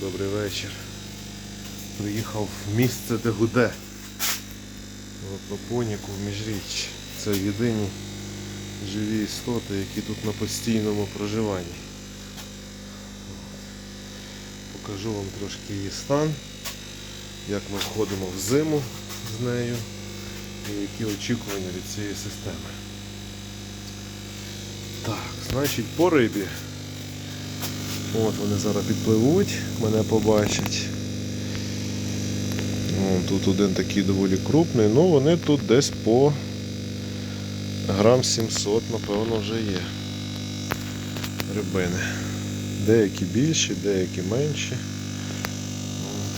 Добрий вечір. Приїхав в місце, де гуде. В Аквапоніку в міжріч. Це єдині живі істоти, які тут на постійному проживанні. Покажу вам трошки її стан, як ми входимо в зиму з нею і які очікування від цієї системи. Так, значить по рибі. От вони зараз підпливуть, мене побачать. О, тут один такий доволі крупний, ну вони тут десь по грам 700, напевно, вже є. Рибини. Деякі більші, деякі менші.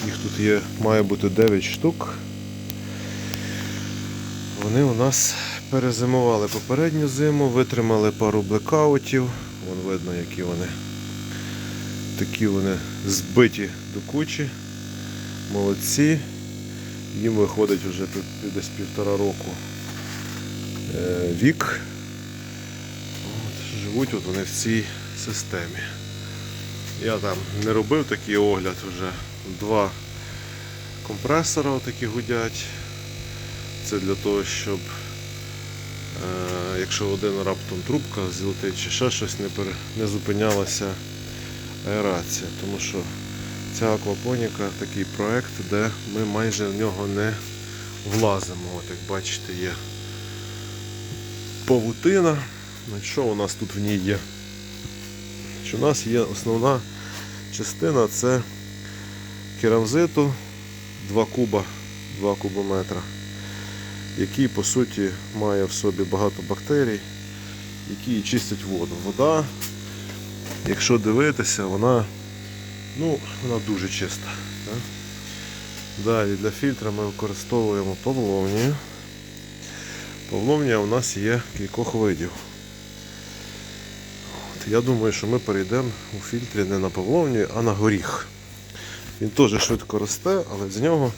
Їх тут є, має бути 9 штук. Вони у нас перезимували попередню зиму, витримали пару блекаутів. Вон видно, які вони. Такі вони збиті до кучі. Молодці. Їм виходить вже десь півтора року е, вік. От, живуть от вони в цій системі. Я там не робив такий огляд вже. Два компресора отакі гудять. Це для того, щоб е, якщо один раптом трубка злетить чи ще щось не, зупинялася аерація. Тому що ця аквапоніка такий проект, де ми майже в нього не влазимо. От як бачите, є павутина. Що у нас тут в ній є? Що у нас є основна частина це керамзиту 2 куба, 2 кубометра, який по суті має в собі багато бактерій, які чистять воду. Вода, якщо дивитися, вона, ну, вона дуже чиста. Так? Далі для фільтра ми використовуємо павловнію. Павловнія у нас є кількох видів. От, я думаю, що ми перейдемо у фільтрі не на павловнію, а на горіх. Він теж швидко росте, але з нього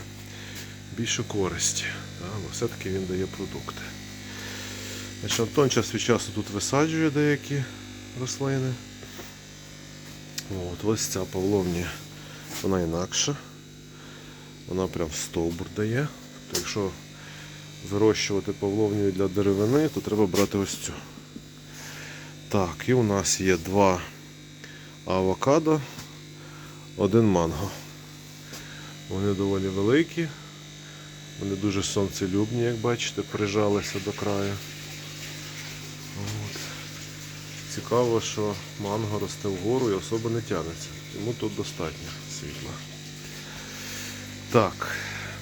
більше користі. бо все-таки він дає продукти. Антон час від часу тут висаджує деякі рослини. От, ось ця павловня, вона інакша. Вона прям стовбур дає. Тобто, якщо вирощувати павловню для деревини, то треба брати ось цю. Так, і у нас є два авокадо, один манго. Вони доволі великі, вони дуже сонцелюбні, як бачите, прижалися до краю. Цікаво, що манго росте вгору і особо не тягнеться, тому тут достатньо світла. Так,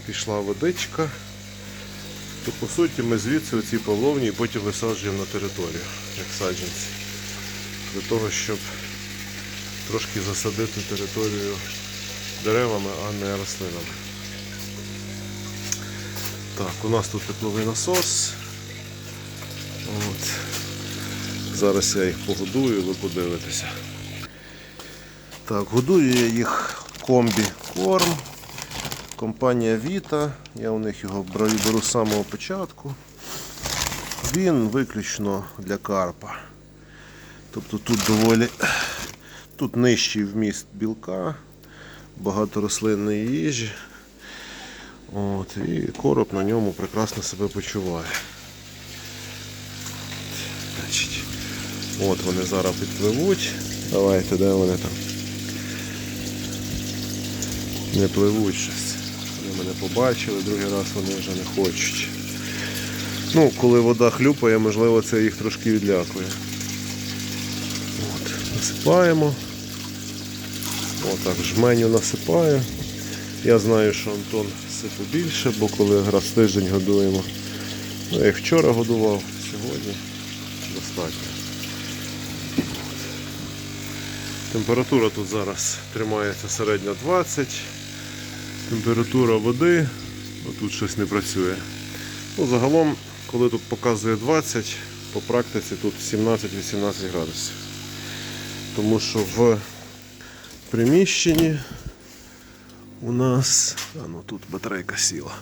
пішла водичка. То по суті ми звідси оці павловні і потім висаджуємо на територію, як саджанці. Для того, щоб трошки засадити територію деревами, а не рослинами. Так, у нас тут тепловий насос. От. Зараз я їх погодую, ви подивитеся. Так, годую я їх комбі корм. Компанія Vita. Я у них його беру з самого початку. Він виключно для карпа. Тобто тут доволі тут нижчий вміст білка, багато рослинної їжі. От, і короб на ньому прекрасно себе почуває. Значить, от вони зараз підпливуть. Давайте, де вони там? Не пливуть щось. Вони мене побачили, другий раз вони вже не хочуть. Ну, коли вода хлюпає, можливо, це їх трошки відлякує. От, насипаємо. Отак, жменю насипаю. Я знаю, що Антон сипе більше, бо коли раз в тиждень годуємо. Ну, я їх вчора годував, сьогодні достатньо. Температура тут зараз тримається середня 20. Температура води, тут щось не працює. Ну, загалом, коли тут показує 20, по практиці тут 17-18 градусів. Тому що в приміщенні у нас, а ну тут батарейка сіла.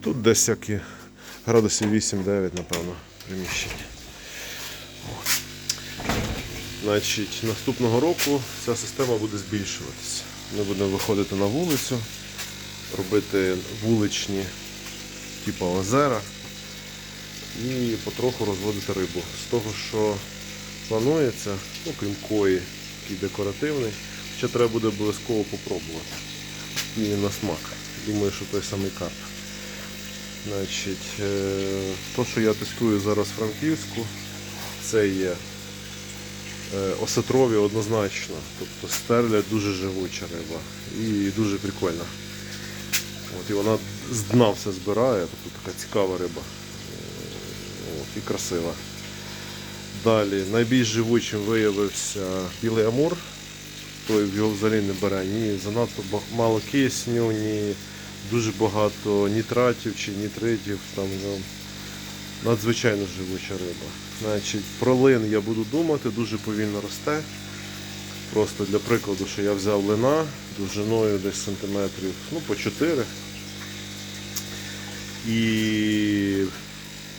Тут десь які градусів 8-9, напевно, приміщення. От. Значить, наступного року ця система буде збільшуватися. Ми будемо виходити на вулицю, робити вуличні, типу озера і потроху розводити рибу. З того, що планується, ну крім кої, який декоративний, ще треба буде обов'язково попробувати. І на смак. Думаю, що той самий карп. Значить, е, то, що я тестую зараз в Франківську, це є осетрові однозначно. Тобто стерля дуже живуча риба і дуже прикольна. От, і вона з дна все збирає, тобто така цікава риба. Е, От, і красива. Далі найбільш живучим виявився білий амур. Той його взагалі не бере ні занадто мало кисню, ні дуже багато нітратів чи нітритів. Там, ну, надзвичайно живуча риба. Значить, про лин я буду думати, дуже повільно росте. Просто для прикладу, що я взяв лина довжиною десь сантиметрів ну, по 4. І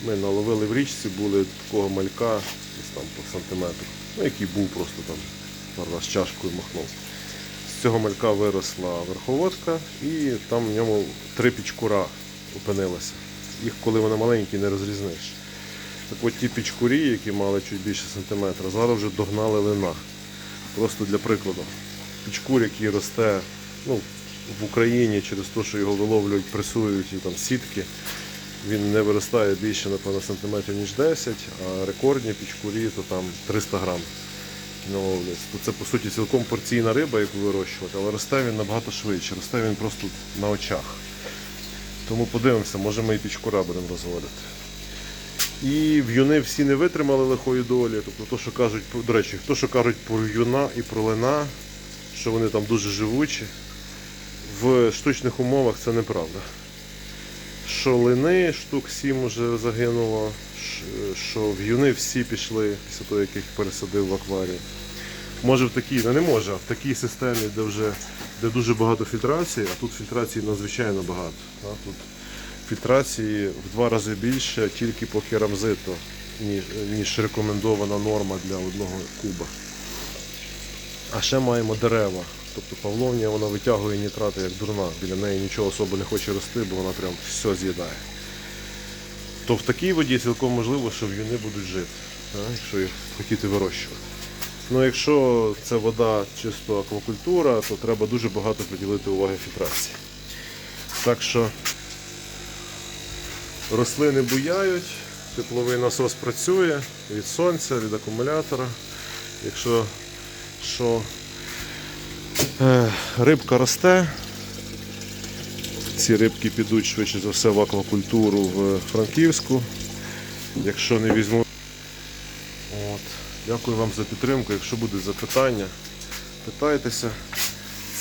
ми наловили в річці, були такого малька десь там по сантиметру, ну, який був просто там пару раз чашкою махнув. З цього малька виросла верховодка і там в ньому три пічкура опинилося. Їх, коли вони маленькі, не розрізниш. Так от ті пічкурі, які мали чуть більше сантиметра, зараз вже догнали лина. Просто для прикладу. Пічкур, який росте ну, в Україні через те, що його виловлюють, пресують і там сітки, він не виростає більше, напевно, сантиметрів, ніж 10, а рекордні пічкурі то там 300 грам. То це по суті цілком порційна риба, яку вирощувати, але росте він набагато швидше, росте він просто на очах. Тому подивимося, може ми і пічкура будемо розводити. І в'юни всі не витримали лихої долі. Тобто, то, що кажуть, до речі, то, що кажуть про в'юна і про лина, що вони там дуже живучі, в штучних умовах це неправда. Що лини штук 7 вже загинуло, що в'юни всі пішли після того, як їх пересадив в акваріум. Може в такій, ну не може, а в такій системі, де вже де дуже багато фільтрації, а тут фільтрації надзвичайно багато. Тут фільтрації в два рази більше тільки по керамзиту, ніж, ніж рекомендована норма для одного куба. А ще маємо дерева. Тобто Павловня вона витягує нітрати як дурна. Біля неї нічого особо не хоче рости, бо вона прям все з'їдає. То в такій воді цілком можливо, що в'юни будуть жити, якщо їх хотіти вирощувати. Ну, якщо це вода чисто аквакультура, то треба дуже багато приділити уваги фільтрації. Так що рослини буяють, тепловий насос працює від сонця, від акумулятора. Якщо що е, рибка росте, ці рибки підуть швидше за все в аквакультуру в Франківську. Якщо не візьму. От. Дякую вам за підтримку. Якщо будуть запитання, питайтеся.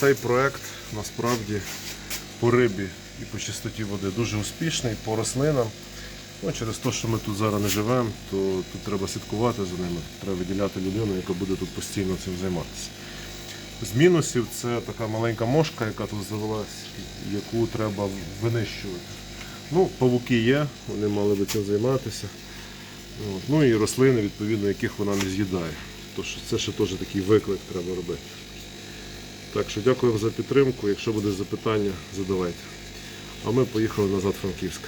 Цей проект насправді по рибі і по чистоті води дуже успішний, по рослинам. Ну, через те, що ми тут зараз не живемо, то тут треба слідкувати за ними. Треба виділяти людину, яка буде тут постійно цим займатися. З мінусів це така маленька мошка, яка тут завелась, яку треба винищувати. Ну, павуки є, вони мали би цим займатися. От. Ну і рослини, відповідно, яких вона не з'їдає. Тож це ще теж такий виклик треба робити. Так що дякую вам за підтримку. Якщо буде запитання, задавайте. А ми поїхали назад в Франківськ.